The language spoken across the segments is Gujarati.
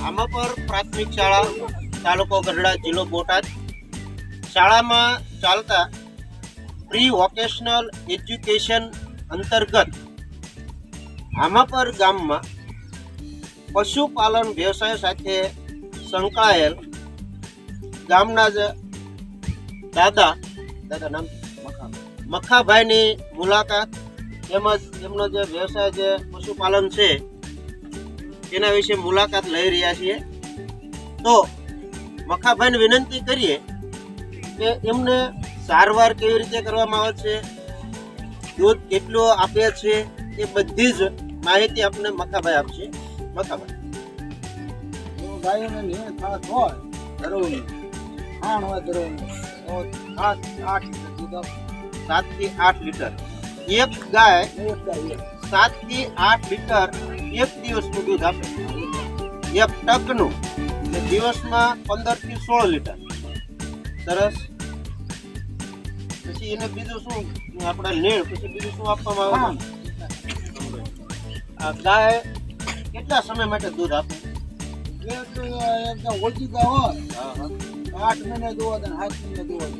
આમાપર પ્રાથમિક શાળા, તાલુકો ગઢડા, જિલ્લો બોટાદ. શાળામાં ચાલતા પ્રી વોકેશનલ એજ્યુકેશન અંતર્ગત આમાપર ગામમાં પશુપાલન વ્યવસાય સાથે સંકળાયેલ ગામના જ દાદા દાદા નામ મખાભાઈની મુલાકાત તેમજ એમનો જે વ્યવસાય જે પશુપાલન છે તેના વિશે મુલાકાત લઈ રહ્યા છીએ. તો મખાભાઈને વિનંતી કરીએ કે એમને સારવાર કેવી રીતે કરવામાં આવે છે દૂધ કેટલું આપે છે એ બધી જ માહિતી આપને મખાભાઈ આપશે. મખાભાઈ. ગાયોને હોય ખાણ હોય તો સાત આઠ દૂધ આપે. સાતથી આઠ લીટર. એક ગાય એક ગાય એક. સાતથી આઠ લીટર એક દિવસનું દૂધ આપે. એક ટકનું એટલે દિવસમાં પંદરથી સોળ લીટર. સરસ. પછી એને બીજું શું? આપણા લેણ પછી બીજું શું આપવામાં આવે? આ ગાય કેટલા સમય માટે દૂધ આપે? ઓછી ગાય હોય આઠ મહિને દોવા દે ને સાત દોવા દે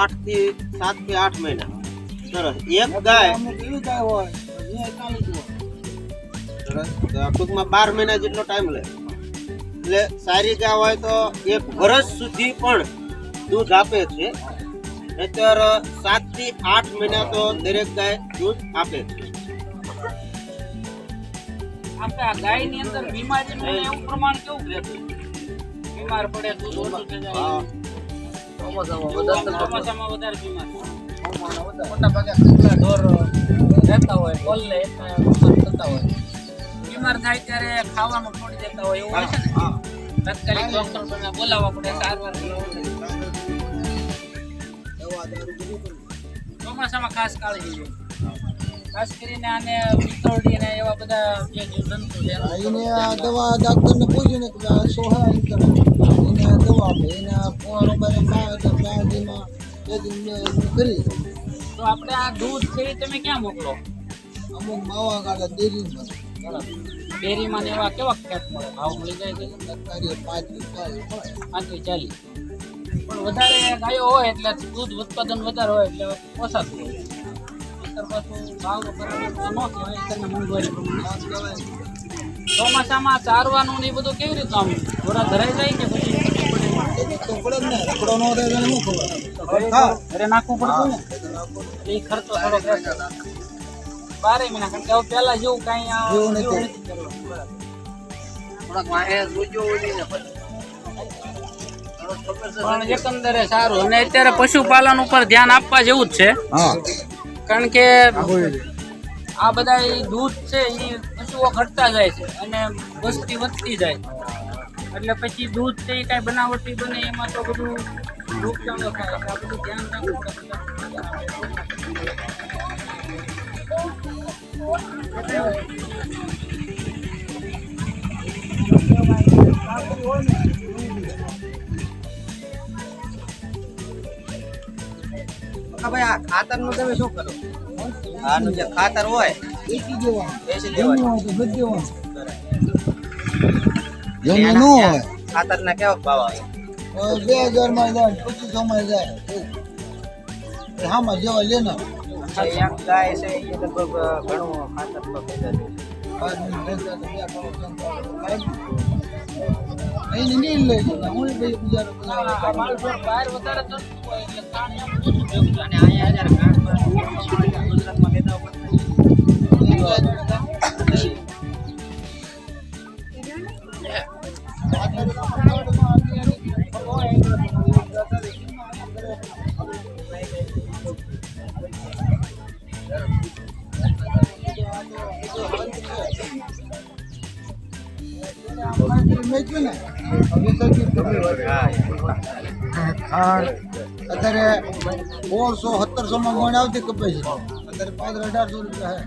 આઠથી સાતથી આઠ મહિના. સરસ. એક ગાય ગાય હોય. ટૂંકમાં બાર મહિના જેટલો ટાઈમ લે. એટલે સારી ગા હોય તો એક વર્ષ સુધી પણ દૂધ આપે છે. નહીતર સાતથી આઠ મહિના તો દરેક ગાય દૂધ આપે છે. આપણે આ ગાયની અંદર બીમારી નું એવું પ્રમાણ કેવું રહેતું બીમાર પડે દૂધ ઓછું થઈ જાય. ચોમાસામાં વધારે બીમાર. મોટા ભાગે ઢોર બીમાર થતા હોય. બીમાર થાય ત્યારે ખાવાનું છોડી દેતા હોય એવું હોય છે ને? તાત્કાલિક ડોક્ટર તમને બોલાવવા પડે સારવાર ચોમાસામાં ખાસ કાળજી જોઈએ ખાસ કરીને આને પિત્તોડી ને એવા બધા જે જીવજંતુ છે એને આ દવા ડાક્ટરને પૂછ્યું ને કે આ સોહા એને દવા આપે એને ફોરો બારે ખાય એટલે ચાર દીમાં બે દિન કરી. તો આપણે આ દૂધ છે એ તમે ક્યાં મોકલો? અમુક માવા કાઢે ડેરી ડેરીમાં ને એવા કેવા કેટ મળે? ભાવ મળી જાય છે? સરકારી પાંચ ચાલી ચાલીસ. પણ વધારે ગાયો હોય એટલે દૂધ ઉત્પાદન વધારે હોય એટલે ઓછાતું હોય. ચોમાસામાં ચારવાનું ને બધું કેવી રીતે આમ ઘોડા ધરાઈ જાય કે પછી એ નાખવું પડતું ને ખર્ચો થોડો બારે મહિના કારણ કે હવે પહેલા જેવું કાંઈ આ જેવું નથી. જેવું નથી કરવાનું. બરાબર. પણ એકંદરે સારું અને અત્યારે પશુપાલન ઉપર ધ્યાન આપવા જેવું જ છે કારણ કે આ બધા દૂધ છે એ પશુઓ ઘટતા જાય છે અને વસ્તી વધતી જાય છે. એટલે પછી દૂધ છે એ કાંઈ બનાવટી બને એમાં તો બધું નુકસાનો થાય આ બધું ધ્યાન રાખવું ભાઈ આ ખાતરનું તમે શું કરો? આનું જે ખાતર હોય જમવું દેવાનું હોય. ન ખાતર ના કેવા ભાવ આવે? બે હજારમાં જાય પચીસો માં જાય. હામાં જેવા લેના એક ગાય છે એ લગભગ ઘણું ખાતર તો જાય છે. પાંચ મિનિટ રહેતા અત્યારે સોળસો સત્તરસો માં ગણ આવતી કપાઈ છે. અત્યારે પાંચ અઢારસો રૂપિયા હે